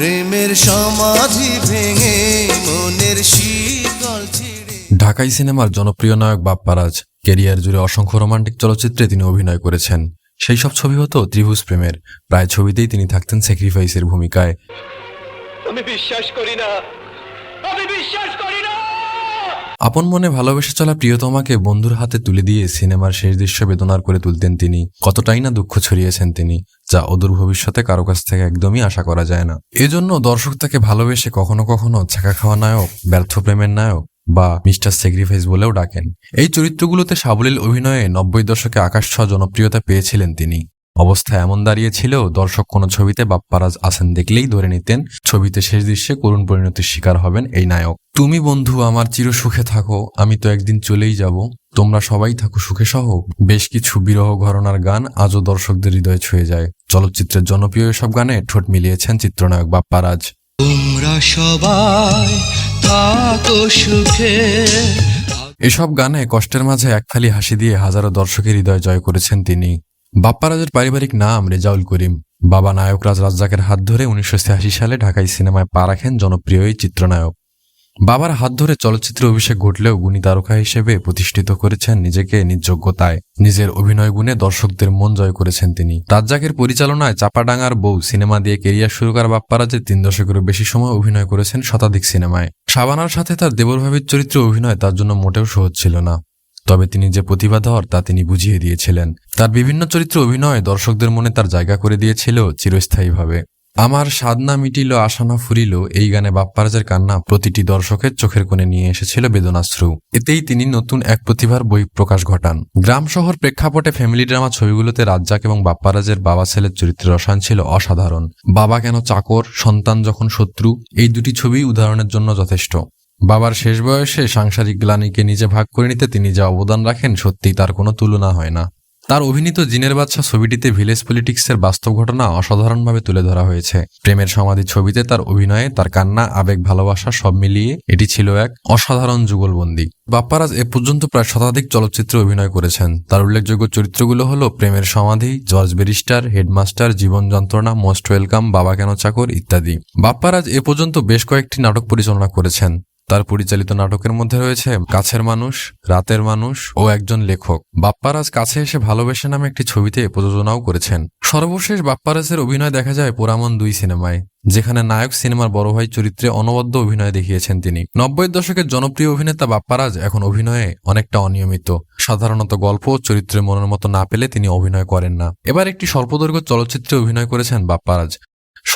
প্রেমের সমাধি ভেঙে মনের শীতল ঢাকাই সিনেমার জনপ্রিয় নায়ক বাপ্পারাজ কেরিয়ার জুড়ে অসংখ্য রোমান্টিক চলচ্চিত্রে তিনি অভিনয় করেছেন। সেই সব ছবি হতো ত্রিভুজ প্রেমের। প্রায় ছবিতেই তিনি থাকতেন স্যাক্রিফাইসের ভূমিকায়। আমি বিশ্বাস করি না। আমি বিশ্বাস করি না। আপন মনে ভালোবেসে চলা প্রিয়তমাকে বন্ধুর হাতে তুলে দিয়ে সিনেমার শেষ দৃশ্য বেদনার করে তুলতেন তিনি, কতটাই না দুঃখ ছড়িয়েছেন তিনি, যা অদূর ভবিষ্যতে কারও কাছ থেকে একদমই আশা করা যায় না। এজন্য দর্শক তাকে ভালোবেসে কখনো কখনো ছাকা খাওয়া নায়ক, ব্যর্থ প্রেমের নায়ক বা মিস্টার স্যাক্রিফাইস বলেও ডাকেন। এই চরিত্রগুলোতে সাবলীল অভিনয়ে নব্বই দশকে আকাশ জনপ্রিয়তা পেয়েছিলেন তিনি। অবস্থা এমন দাঁড়িয়েছিলেও দর্শক কোনো ছবিতে বাপ্পারাজ আসেন দেখলেই ধরে নিতেন ছবিতে শেষ দৃশ্যে করুণ পরিণতির শিকার হবেন এই নায়ক। তুমি বন্ধু আমার চির সুখে থাকো আমি তো একদিন চলেই যাব। তোমরা সবাই থাকো সুখে সহ। বেশ কিছু বিরহ ঘরনার গান আজও দর্শকদের হৃদয়ে ছুঁয়ে যায়। চলচ্চিত্রের জনপ্রিয় এসব গানে ঠোঁট মিলিয়েছেন চিত্রনায়ক বাপ্পারাজ। তোমরা সবাই থাকো সুখে। এসব গানে কষ্টের মাঝে একফালি হাসি দিয়ে হাজারো দর্শকের হৃদয় জয় করেছেন তিনি। বাপ্পারাজের পারিবারিক নাম রেজাউল করিম। বাবা নায়ক রাজ রাজ্জাকের হাত ধরে উনিশশো ছিয়াশি সালে ঢাকাই সিনেমায় পা রাখেন জনপ্রিয় এই চিত্রনায়ক। বাবার হাত ধরে চলচ্চিত্রে অভিষেক ঘটলেও গুণী তারকা হিসেবে প্রতিষ্ঠিত করেছেন নিজেকে নিজ যোগ্যতায় নিজের অভিনয় গুণে দর্শকদের মন জয় করেছেন তিনি। রাজ্জাকের পরিচালনায় চাপাডাঙ্গার বউ সিনেমা দিয়ে কেরিয়ার শুরু করা বাপ্পারাজের তিন দশকেরও বেশি সময় অভিনয় করেছেন শতাধিক সিনেমায়। শাবানার সাথে তার দেবরভাবির চরিত্রে অভিনয় তার জন্য মোটেও সহজ ছিল না। তবে তিনি যে প্রতিভাধর তা তিনি বুঝিয়ে দিয়েছিলেন। তার বিভিন্ন চরিত্রে অভিনয় দর্শকদের মনে তার জায়গা করে দিয়েছিল চিরস্থায়ীভাবে। আমার সাধনা মিটিল, আশানা ফুরিল, এই গানে বাপ্পারাজের কান্না প্রতিটি দর্শকের চোখের কোণে নিয়ে এসেছিল বেদনাশ্রু। এতেই তিনি নতুন এক প্রতিভার বই প্রকাশ ঘটান। গ্রাম শহর প্রেক্ষাপটে ফ্যামিলি ড্রামা ছবিগুলোতে রাজ্জাক এবং বাপ্পারাজের বাবা ছেলের চরিত্রের রসায়ন ছিল অসাধারণ। বাবা কেন চাকর, সন্তান যখন শত্রু, এই দুটি ছবি উদাহরণের জন্য যথেষ্ট। বাবার শেষ বয়সে সাংসারিক গ্লানিকে নিজে ভাগ করে নিতে তিনি যা অবদান রাখেন সত্যিই তার কোনো তুলনা হয় না। তার অভিনীত জিনের বাচ্চা ছবিটিতে ভিলেজ পলিটিক্সের বাস্তব ঘটনা অসাধারণভাবে তুলে ধরা হয়েছে। প্রেমের সমাধি ছবিতে তার অভিনয়ে, তার কান্না, আবেগ, ভালোবাসা সব মিলিয়ে এটি ছিল এক অসাধারণ যুগলবন্দি। বাপ্পারাজ এ পর্যন্ত প্রায় শতাধিক চলচ্চিত্রে অভিনয় করেছেন। তার উল্লেখযোগ্য চরিত্রগুলো হলো প্রেমের সমাধি, জর্জ ব্যারিস্টার, হেডমাস্টার, জীবন যন্ত্রণা, মোস্ট ওয়েলকাম, বাবা কেন চাকর ইত্যাদি। বাপ্পারাজ এ পর্যন্ত বেশ কয়েকটি নাটক পরিচালনা করেছেন। তার পরিচালিত নাটকের মধ্যে রয়েছে কাছের মানুষ, রাতের মানুষ ও একজন লেখক। বাপ্পারাজ কাছে এসে ভালোবেসে নামে একটি ছবিতে প্রযোজনাও করেছেন। সর্বশেষ বাপ্পারাজের অভিনয় দেখা যায় পোরামন দুই সিনেমায়, যেখানে নায়ক সিনেমার বড় ভাই চরিত্রে অনবদ্য অভিনয় দেখিয়েছেন তিনি। নব্বই দশকের জনপ্রিয় অভিনেতা বাপ্পারাজ এখন অভিনয়ে অনেকটা অনিয়মিত। সাধারণত গল্প ও চরিত্রের মনের মতো না পেলে তিনি অভিনয় করেন না। এবার একটি স্বল্পদৈর্ঘ্য চলচ্চিত্রে অভিনয় করেছেন বাপ্পারাজ।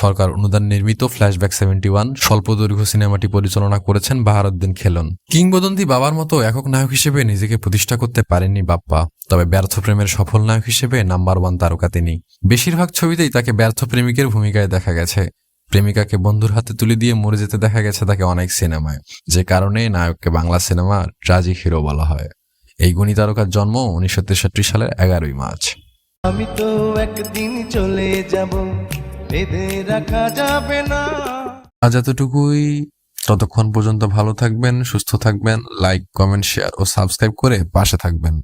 সরকার অনুদান নির্মিত ফ্ল্যাশব্যাক সেভেন্টি ওয়ান স্বল্প দৈর্ঘ্য সিনেমাটি পরিচালনা করেছেন বাহারুদ্দিন খেলন। কিংবদন্তি বাবার মতো একক নায়ক হিসেবে নিজেকে প্রতিষ্ঠা করতে পারেননি বাপ্পা, তবে ব্যর্থ প্রেমের সফল নায়ক হিসেবে নাম্বার ওয়ান তারকা তিনি। বেশিরভাগ ছবিতেই তাকে ব্যর্থ প্রেমিকের ভূমিকায় দেখা গেছে। প্রেমিকাকে বন্ধুর হাতে তুলে দিয়ে মরে যেতে দেখা গেছে তাকে অনেক সিনেমায়, যে কারণে নায়ককে বাংলা সিনেমার ট্রাজিক হিরো বলা হয়। এই গুণী তারকার জন্ম উনিশশো তেষট্টি সালের এগারোই মার্চ। আমি তো একদিন চলে যাব। না। আজ এতটুকুই। ততক্ষণ পর্যন্ত ভালো থাকবেন, সুস্থ থাকবেন লাইক কমেন্ট শেয়ার ও সাবস্ক্রাইব করে পাশে থাকবেন।